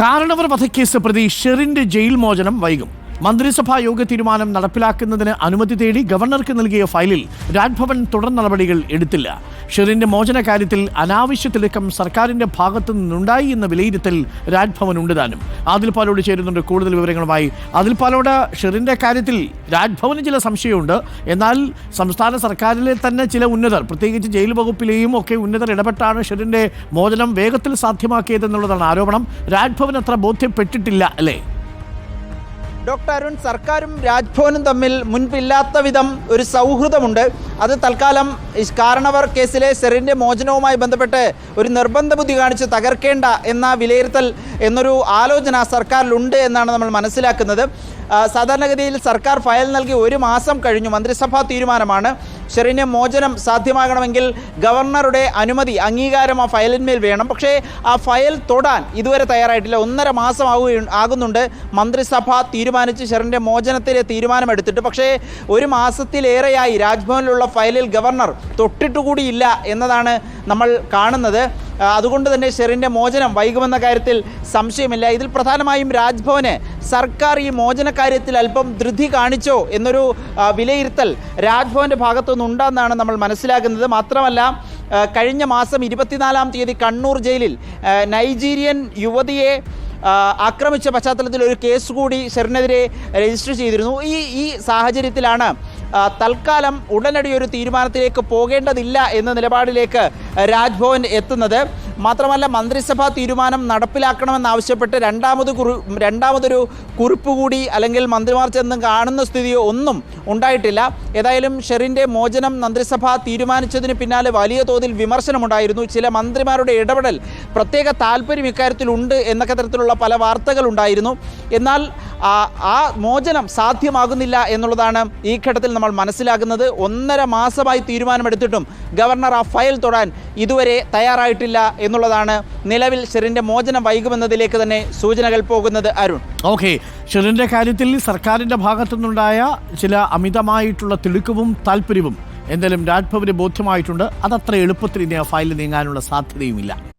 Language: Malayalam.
കാരണവർ വധക്കേസ് പ്രതി ഷെറിന്റെ ജയിൽ മോചനം വൈകും. മന്ത്രിസഭാ യോഗ തീരുമാനം നടപ്പിലാക്കുന്നതിന് അനുമതി തേടി ഗവർണർക്ക് നൽകിയ ഫയലിൽ രാജ്ഭവൻ തുടർ നടപടികൾ എടുത്തില്ല. ഷെറിന്റെ മോചന കാര്യത്തിൽ അനാവശ്യ തിളക്കം സർക്കാരിന്റെ ഭാഗത്തു നിന്നുണ്ടായി എന്ന വിലയിരുത്തൽ രാജ്ഭവൻ ഉണ്ട് താനും. ആദിൽ പാലോട് ചേരുന്നുണ്ട് കൂടുതൽ വിവരങ്ങളുമായി. ആദിൽ പാലോട് ഷെറിന്റെ കാര്യത്തിൽ രാജ്ഭവന് ചില സംശയമുണ്ട്. എന്നാൽ സംസ്ഥാന സർക്കാരിലെ തന്നെ ചില ഉന്നതർ പ്രത്യേകിച്ച് ജയിൽ വകുപ്പിലെയും ഒക്കെ ഉന്നതർ ഇടപെട്ടാണ് ഷെറിന്റെ മോചനം വേഗത്തിൽ സാധ്യമാക്കിയതെന്നുള്ളതാണ് ആരോപണം. രാജ്ഭവൻ അത്ര ബോധ്യപ്പെട്ടിട്ടില്ല അല്ലേ? ഡോക്ടർ അരുൺ സർക്കാരും രാജ്ഭവനും തമ്മിൽ മുൻപില്ലാത്ത വിധം ഒരു സൗഹൃദമുണ്ട്. അത് തൽക്കാലം കാരണവർ കേസിലെ സെറിന്റെ മോചനവുമായി ബന്ധപ്പെട്ട് ഒരു നിർബന്ധ ബുദ്ധി കാണിച്ച് തകർക്കേണ്ട എന്ന വിലയിരുത്തൽ എന്നൊരു ആലോചന സർക്കാരിലുണ്ട് എന്നാണ് നമ്മൾ മനസ്സിലാക്കുന്നത്. സാധാരണഗതിയിൽ സർക്കാർ ഫയൽ നൽകി ഒരു മാസം കഴിഞ്ഞു. മന്ത്രിസഭാ തീരുമാനമാണ്. ഷെറിന് മോചനം സാധ്യമാകണമെങ്കിൽ ഗവർണറുടെ അനുമതി അംഗീകാരം ആ ഫയലിന്മേൽ വേണം. പക്ഷേ ആ ഫയൽ തൊടാൻ ഇതുവരെ തയ്യാറായിട്ടില്ല. ഒന്നര മാസം ആകുന്നുണ്ട്. മന്ത്രിസഭ തീരുമാനിച്ച് ഷെറിന്റെ മോചനത്തിലെ തീരുമാനമെടുത്തിട്ട്. പക്ഷേ ഒരു മാസത്തിലേറെയായി രാജ്ഭവനിലുള്ള ഫയലിൽ ഗവർണർ തൊട്ടിട്ടുകൂടിയില്ല എന്നതാണ് നമ്മൾ കാണുന്നത്. അതുകൊണ്ട് തന്നെ ഷെറിന്റെ മോചനം വൈകുമെന്ന കാര്യത്തിൽ സംശയമില്ല. ഇതിൽ പ്രധാനമായും രാജ്ഭവന് സർക്കാർ ഈ മോചന കാര്യത്തിൽ അല്പം ധൃതി കാണിച്ചോ എന്നൊരു വിലയിരുത്തൽ രാജ്ഭവന്റെ ഭാഗത്തുനിന്നുണ്ടെന്നാണ് നമ്മൾ മനസ്സിലാക്കുന്നത് മാത്രമല്ല കഴിഞ്ഞ മാസം ഇരുപത്തിനാലാം തീയതി കണ്ണൂർ ജയിലിൽ നൈജീരിയൻ യുവതിയെ ആക്രമിച്ച പശ്ചാത്തലത്തിൽ ഒരു കേസ് കൂടി ഷെറിനെതിരെ രജിസ്റ്റർ ചെയ്തിരുന്നു. ഈ ഈ സാഹചര്യത്തിലാണ് തൽക്കാലം ഉടനടി ഒരു തീരുമാനത്തിലേക്ക് പോകേണ്ടതില്ല എന്ന നിലപാടിലേക്ക് രാജ്ഭവൻ എത്തുന്നത്. മാത്രമല്ല മന്ത്രിസഭാ തീരുമാനം നടപ്പിലാക്കണമെന്നാവശ്യപ്പെട്ട് രണ്ടാമത് കുറി രണ്ടാമതൊരു കുറിപ്പ് കൂടി അല്ലെങ്കിൽ മന്ത്രിമാർ ചെന്ന് കാണുന്ന സ്ഥിതിയോ ഒന്നും ഉണ്ടായിട്ടില്ല. ഏതായാലും ഷെറിന്റെ മോചനം മന്ത്രിസഭ തീരുമാനിച്ചതിന് പിന്നാലെ വലിയ തോതിൽ വിമർശനമുണ്ടായിരുന്നു. ചില മന്ത്രിമാരുടെ ഇടപെടൽ പ്രത്യേക താല്പര്യം ഇക്കാര്യത്തിലുണ്ട് എന്നൊക്കെ തരത്തിലുള്ള പല വാർത്തകളുണ്ടായിരുന്നു എന്നാൽ ആ മോചനം സാധ്യമാകുന്നില്ല എന്നുള്ളതാണ് ഈ ഘട്ടത്തിൽ നമ്മൾ മനസ്സിലാക്കുന്നത് ഒന്നര മാസമായി തീരുമാനമെടുത്തിട്ടും ഗവർണർ ആ ഫയൽ തൊടാൻ ഇതുവരെ തയ്യാറായിട്ടില്ല എന്നുള്ളതാണ് നിലവിൽ ഷെറിന്റെ മോചനം വൈകുമെന്നതിലേക്ക് തന്നെ സൂചനകൾ പോകുന്നത് അരുൺ. ഓക്കെ ഷെറിന്റെ കാര്യത്തിൽ സർക്കാരിന്റെ ഭാഗത്തുനിന്നുണ്ടായ ചില അമിതമായിട്ടുള്ള തിടുക്കവും താല്പര്യവും എന്തായാലും രാജ്ഭവന് ബോധ്യമായിട്ടുണ്ട്. അതത്ര എളുപ്പത്തിൽ ഇനി ആ ഫയൽ നീങ്ങാനുള്ള സാധ്യതയുമില്ല.